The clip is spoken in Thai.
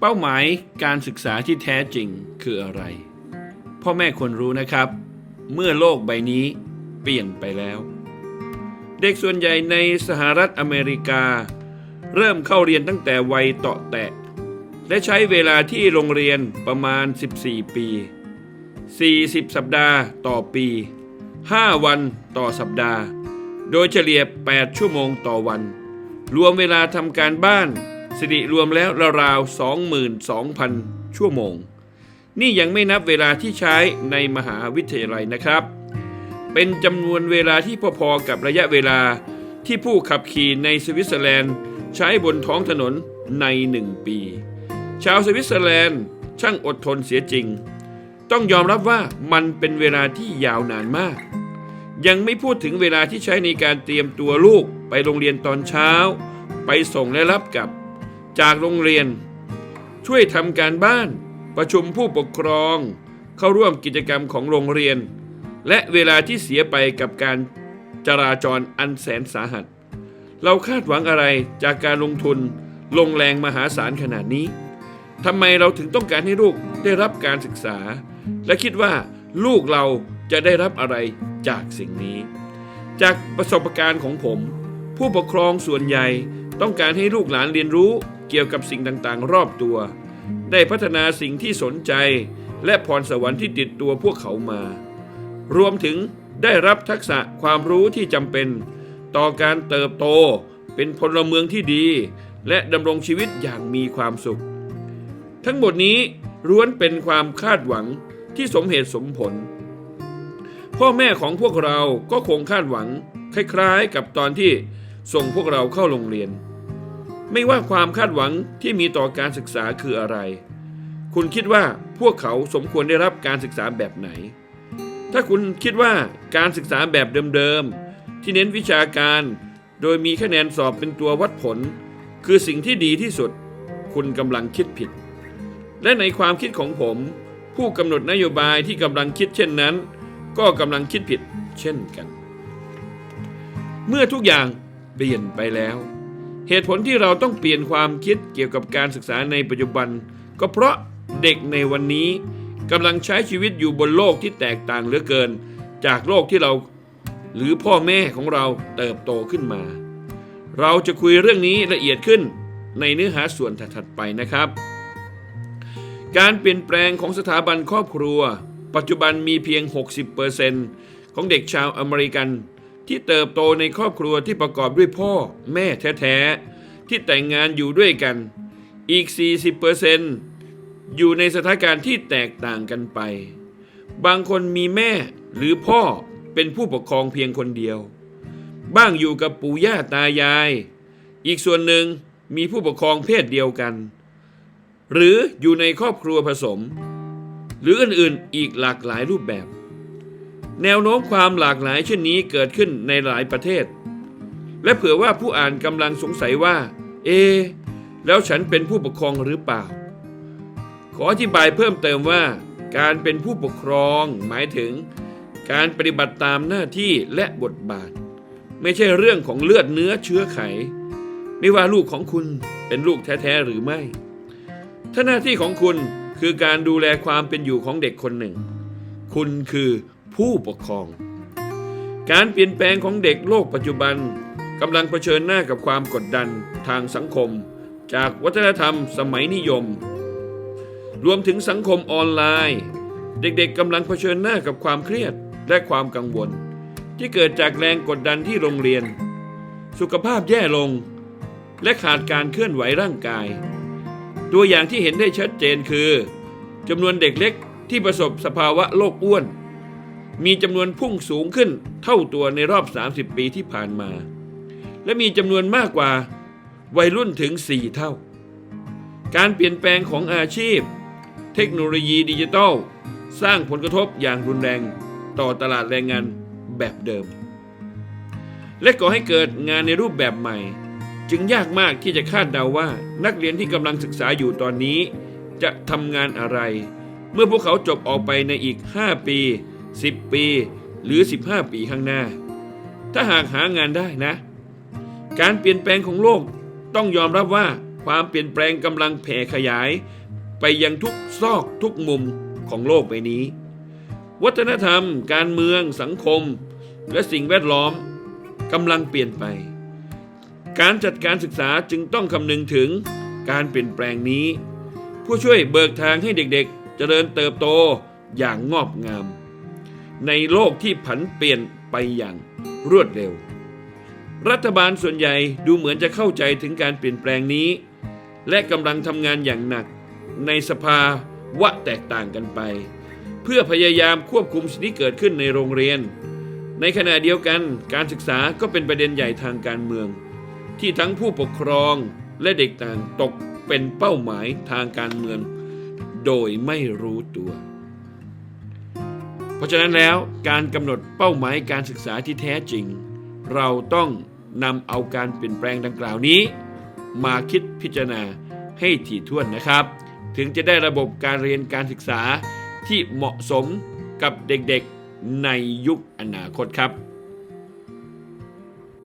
เป้าหมายการศึกษาที่แท้จริงคืออะไร พ่อแม่ควรรู้นะครับ เมื่อโลกใบนี้เปลี่ยนไปแล้ว เด็กส่วนใหญ่ในสหรัฐอเมริกา เริ่มเข้าเรียนตั้งแต่วัยเตาะแตะ และใช้เวลาที่โรงเรียนประมาณ 14 ปี 40 สัปดาห์ต่อปี 5 วันต่อสัปดาห์ โดยเฉลี่ย 8 ชั่วโมงต่อวัน รวมเวลาทำการบ้าน สิริรวมแล้วราวๆ22,000 ชั่วโมง นี่ยังไม่นับเวลาที่ใช้ในมหาวิทยาลัยนะครับ เป็นจำนวนเวลาที่พอๆกับระยะเวลาที่ผู้ขับขี่ในสวิตเซอร์แลนด์ ใช้บนท้องถนนในหนึ่งปี ชาวสวิตเซอร์แลนด์ช่างอดทนเสียจริง ต้องยอมรับว่ามันเป็นเวลาที่ยาวนานมาก ยังไม่พูดถึงเวลาที่ใช้ในการเตรียมตัวลูกไปโรงเรียนตอนเช้า ไปส่งและรับกลับ จากโรงเรียน ช่วยทำการบ้าน ประชุมผู้ปกครอง เข้าร่วมกิจกรรมของโรงเรียน และเวลาที่เสียไปกับการจราจรอันแสนสาหัส เราคาดหวังอะไรจากการลงทุนลงแรงมหาศาลขนาดนี้ทำไมเราถึงต้องการให้ลูกได้รับการศึกษา และคิดว่าลูกเราจะได้รับอะไรจากสิ่งนี้ จากประสบการณ์ของผม ผู้ปกครองส่วนใหญ่ ต้องการให้ลูกหลานเรียนรู้เกี่ยวกับสิ่งต่างๆ รอบตัว ได้พัฒนาสิ่งที่สนใจ และพรสวรรค์ที่ติดตัวพวกเขามา รวมถึงได้รับทักษะความรู้ที่จำเป็น ต่อการเติบโตเป็นพลเมืองที่ดี และดำรงชีวิตอย่างมีความสุข ทั้งหมดนี้ล้วนเป็นความคาดหวังที่สมเหตุสมผล พ่อแม่ของพวกเราก็คงคาดหวัง คล้ายๆ กับตอนที่ ส่งพวกเราเข้าโรงเรียน ไม่ว่าความคาดหวังที่มีต่อการศึกษาคืออะไร คุณคิดว่าพวกเขาสมควรได้รับการศึกษาแบบไหน ถ้าคุณคิดว่าการศึกษาแบบเดิมๆ ที่เน้นวิชาการ โดยมีคะแนนสอบเป็นตัววัดผล คือสิ่งที่ดีที่สุด คุณกำลังคิดผิด และในความคิดของผม ผู้กำหนดนโยบายที่กำลังคิดเช่นนั้น ก็กำลังคิดผิดเช่นกัน เมื่อทุกอย่าง เปลี่ยนไปแล้ว เหตุผลที่เราต้องเปลี่ยนความคิดเกี่ยวกับการศึกษาในปัจจุบัน ก็เพราะเด็กในวันนี้กำลังใช้ชีวิตอยู่บนโลกที่แตกต่างเหลือเกิน จากโลกที่เราหรือพ่อแม่ของเราเติบโตขึ้นมา เราจะคุยเรื่องนี้ละเอียดขึ้นในเนื้อหาส่วนถัดไปนะครับ การเปลี่ยนแปลงของสถาบันครอบครัว ปัจจุบันมีเพียง 60%ของเด็กชาวอเมริกัน ที่เติบโตในครอบครัวที่ประกอบด้วยพ่อแม่แท้ๆ ที่แต่งงานอยู่ด้วยกัน อีก 40%อยู่ในสถานการณ์ที่แตกต่างกันไป บางคนมีแม่หรือพ่อเป็นผู้ปกครองเพียงคนเดียว บ้างอยู่กับปู่ย่าตายาย อีกส่วนหนึ่งมีผู้ปกครองเพศเดียวกัน หรืออยู่ในครอบครัวผสม หรืออื่นๆอีกหลากหลายรูปแบบ แนวโน้มความหลากหลายเช่นนี้เกิดขึ้นในหลายประเทศ และเผื่อว่าผู้อ่านกำลังสงสัยว่า เอ แล้วฉันเป็นผู้ปกครองหรือเปล่า ขออธิบายเพิ่มเติมว่า การเป็นผู้ปกครองหมายถึง การปฏิบัติตามหน้าที่และบทบาท ไม่ใช่เรื่องของเลือดเนื้อเชื้อไข ไม่ว่าลูกของคุณเป็นลูกแท้ๆหรือไม่ ถ้าหน้าที่ของคุณคือการดูแลความเป็นอยู่ของเด็กคนหนึ่ง คุณคือ ผู้ปกครอง การเปลี่ยนแปลงของเด็กโลกปัจจุบันกำลังเผชิญหน้ากับความกดดันทางสังคม จากวัฒนธรรมสมัยนิยม รวมถึงสังคมออนไลน์ เด็กๆกำลังเผชิญหน้ากับความเครียดและความกังวล ที่เกิดจากแรงกดดันที่โรงเรียน สุขภาพแย่ลง และขาดการเคลื่อนไหวร่างกาย ตัวอย่างที่เห็นได้ชัดเจนคือจำนวนเด็กเล็กที่ประสบสภาวะโรคอ้วน มีจำนวนพุ่งสูงขึ้นเท่าตัวในรอบ 30 ปีที่ผ่านมา และมีจำนวนมากกว่าวัยรุ่นถึง 4 เท่า การเปลี่ยนแปลงของอาชีพ เทคโนโลยีดิจิทัล สร้างผลกระทบอย่างรุนแรงต่อตลาดแรงงานแบบเดิม และก่อให้เกิดงานในรูปแบบใหม่ จึงยากมากที่จะคาดเดาว่านักเรียนที่กำลังศึกษาอยู่ตอนนี้ จะทำงานอะไร เมื่อพวกเขาจบออกไปในอีก 5 ปี 10 ปีหรือ 15 ปีข้างหน้า ถ้าหากหางานได้นะ การเปลี่ยนแปลงของโลกต้องยอมรับว่าความเปลี่ยนแปลงกำลังแผ่ขยาย ไปยังทุกซอกทุกมุมของโลกใบนี้ วัฒนธรรม การเมือง สังคม และสิ่งแวดล้อมกำลังเปลี่ยนไป การจัดการศึกษาจึงต้องคำนึงถึงการเปลี่ยนแปลงนี้ ผู้ช่วยเบิกทางให้เด็กๆเจริญเติบโตอย่างงอกงาม ในโลกที่ผันเปลี่ยนไปอย่างรวดเร็ว รัฐบาลส่วนใหญ่ดูเหมือนจะเข้าใจถึงการเปลี่ยนแปลงนี้ และกำลังทำงานอย่างหนักในสภาวะแตกต่างกันไป เพื่อพยายามควบคุมสิ่งที่เกิดขึ้นในโรงเรียน ในขณะเดียวกันการศึกษาก็เป็นประเด็นใหญ่ทางการเมือง ที่ทั้งผู้ปกครองและเด็กต่างตกเป็นเป้าหมายทางการเมือง โดยไม่รู้ตัว ราะฉะนั้นแล้วการกำหนดเป้าหมายการศึกษาที่แท้จริง เราต้องนำเอาการเปลี่ยนแปลงดังกล่าวนี้ มาคิดพิจารณาให้ถี่ถ้วนนะครับ ถึงจะได้ระบบการเรียนการศึกษาที่เหมาะสมกับเด็กๆในยุคอนาคตครับ